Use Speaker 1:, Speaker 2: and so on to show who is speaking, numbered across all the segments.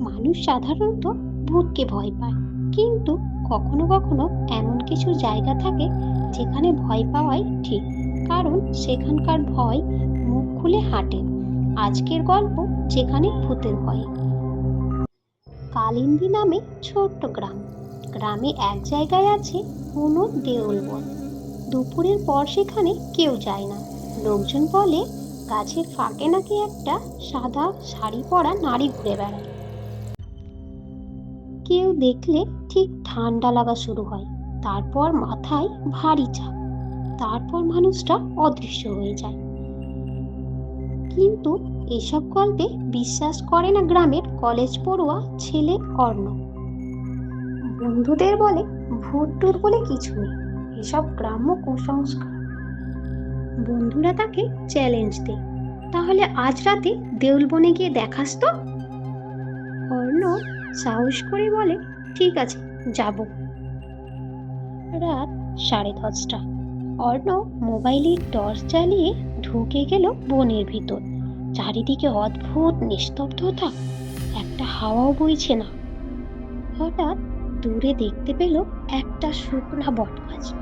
Speaker 1: মানুষ সাধারণত ভূতকে ভয় পায়। কিন্তু কখনো কখনো এমন কিছু জায়গা থাকে যেখানে ভয় পাওয়াই ঠিক। কারণ সেখানকার ভয় মুখ খুলে হাঁটে। আজকের গল্প যেখানে ভূতের ভয়। কালিন্দী নামে ছোট্ট গ্রাম। গ্রামে এক জায়গায় আছে কোনো দেউল বন। দুপুরের পর সেখানে কেউ যায় না। লোকজন বলে, গাছের ফাঁকে নাকি একটা সাদা শাড়ি পরা নারী ঘুরে বেড়ায়। কেউ দেখলে ঠিক ঠান্ডা লাগা শুরু হয়। তারপর মাথায় ভারী চাপ। তারপর মানুষটা অদৃশ্য হয়ে যায়। কিন্তু এসব গল্পে বিশ্বাস করে না গ্রামের কলেজ পড়ুয়া ছেলে অর্ণব বন্ধুদের বলে ভূত টুর বলে কিছু নেই। এসব গ্রাম্য কুসংস্কার। বন্ধুরা তাকে চ্যালেঞ্জ দেয়। তাহলে আজ রাতে দেউলবনে গিয়ে দেখাস তো? অর্ণব সাহস করে বলে, ঠিক আছে, যাব। রাত সাড়ে দশটা। অর্ণব মোবাইলের টর্চ জ্বালিয়ে ঢুকে গেল বনের ভিতর। চারিদিকে অদ্ভুত নিস্তব্ধতা, একটা হাওয়াও বইছে না। হঠাৎ দূরে দেখতে পেল একটা শুকনা বটগাছ।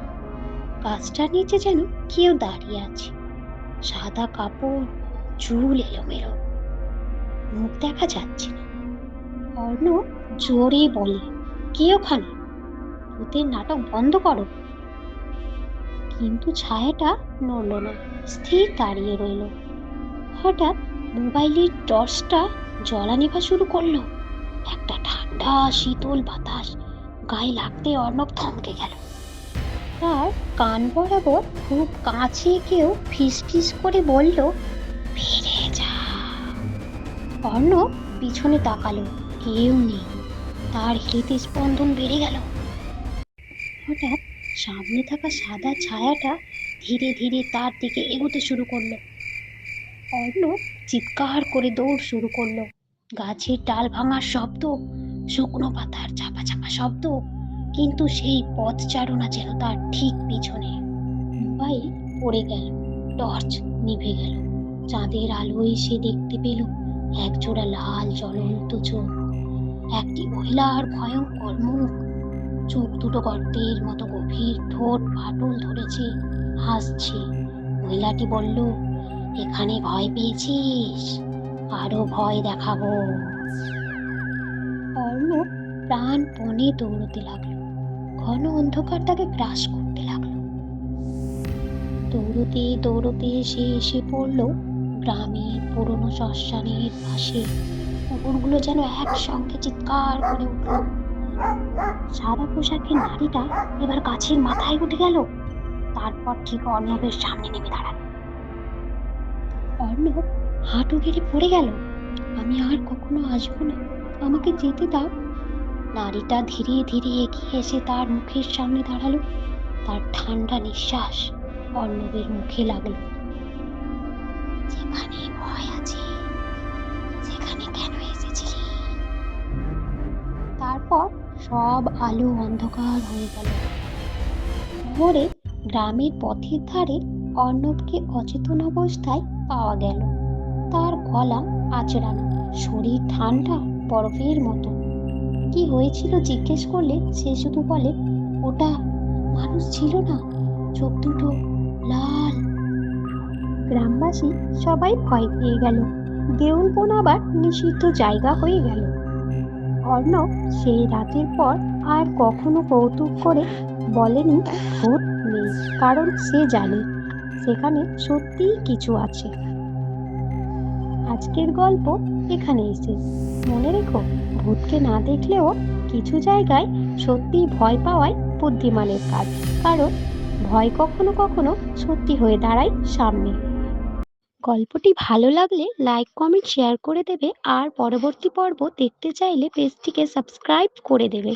Speaker 1: গাছটার নিচে যেন কেউ দাঁড়িয়ে আছে। সাদা কাপড়, চুল এলোমেলো। মুখ দেখা যাচ্ছে না। অর্ণব জোরে বলে, কে ওখানে? ভূতের নাটক বন্ধ করো। কিন্তু ছায়াটা নড়ল না, স্থির দাঁড়িয়ে রইল। হঠাৎ মোবাইলের টর্চটা জ্বলা নেভা শুরু করল। একটা ঠান্ডা শীতল বাতাস গায়ে লাগতে অর্ণব থমকে গেল। তার কান বরাবর খুব কাছে কেউ ফিস ফিস করে বলল, ফিরে যা। অর্ণব পিছনে তাকালো কেউ নেই। তার হৃদস্পন্দন বেড়ে গেল। হঠাৎ সামনে থাকা সাদা ছায়াটা ধীরে ধীরে তার দিকে এগোতে শুরু করল। অর্ণব চিৎকার করে দৌড় শুরু করল। গাছের ডাল ভাঙার শব্দ, শুকনো পাতার চাপা চাপা শব্দ, কিন্তু সেই পথ চারণা যেন তার ঠিক পিছনে। মোবাইল পড়ে গেল, টর্চ নিভে গেল। চাঁদের আলোয় সে দেখতে পেল একজোড়া লাল জ্বলন্ত চোখ। একটি মহিলার ভয়ঙ্কর মুখ। চোখ দুটো গর্তের মতো গভীর, ঠোঁট ফাটল ধরেছে, হাসছে। মহিলাটি বলল, এখানে ভয় পেয়েছিস? আরও ভয় দেখাবো। অর্ণব প্রাণপণে দৌড়তে লাগল। ঘন অন্ধকার তাকে গ্রাস করতে লাগল। দৌড়তে দৌড়তে সে এসে পড়ল গ্রামের পুরনো শ্মশানের পাশে। কুকুরগুলো যেন একসঙ্গে চিৎকার করে উঠল। সাদা পোশাকের নারীটা এবার গাছের মাথায় উঠে গেল। তারপর ঠিক অর্ণবের সামনে নেমে দাঁড়াল। অর্ণব হাঁটু গেড়ে পড়ে গেল। আমি আর কখনো আসব না। আমাকে যেতে দাও। নারীটা ধীরে ধীরে এগিয়ে এসে তার মুখের সামনে দাঁড়াল। তার ঠান্ডা নিঃশ্বাস অর্ণবের মুখে লাগল। যেখানে ভয় আছে। তারপর সব আলো অন্ধকার হয়ে গেল। ভোরে গ্রামের পথের ধারে অর্ণবকে অচেতন অবস্থায় পাওয়া গেল। তার গলা আচড়ানো, শরীর ঠান্ডা বরফের মতো। কি হয়েছিল জিজ্ঞেস করলে সে শুধু বলে, ওটা মানুষ ছিল না, চোখ দুটো লাল। গ্রামবাসী সবাই ভয় পেয়ে গেল। দেউল বোন আবার নিষিদ্ধ জায়গা হয়ে গেল। অর্ণব সেই রাতের পর আর কখনো কৌতুক করে বলেনি ভূত নেই কারণ সে জানে সেখানে সত্যিই কিছু আছে। আজকের গল্প এখানেই শেষ। মনে রেখো, ভূতকে না দেখলেও কিছু জায়গায় সত্যি ভয় পাওয়াই বুদ্ধিমানের কাজ, কারণ ভয় কখনো কখনো সত্যি হয়ে দাঁড়ায় সামনে। গল্পটি ভালো লাগলে লাইক কমেন্ট শেয়ার করে দেবে। আর পরবর্তী পর্ব দেখতে চাইলে পেজটিকে সাবস্ক্রাইব করে দেবে।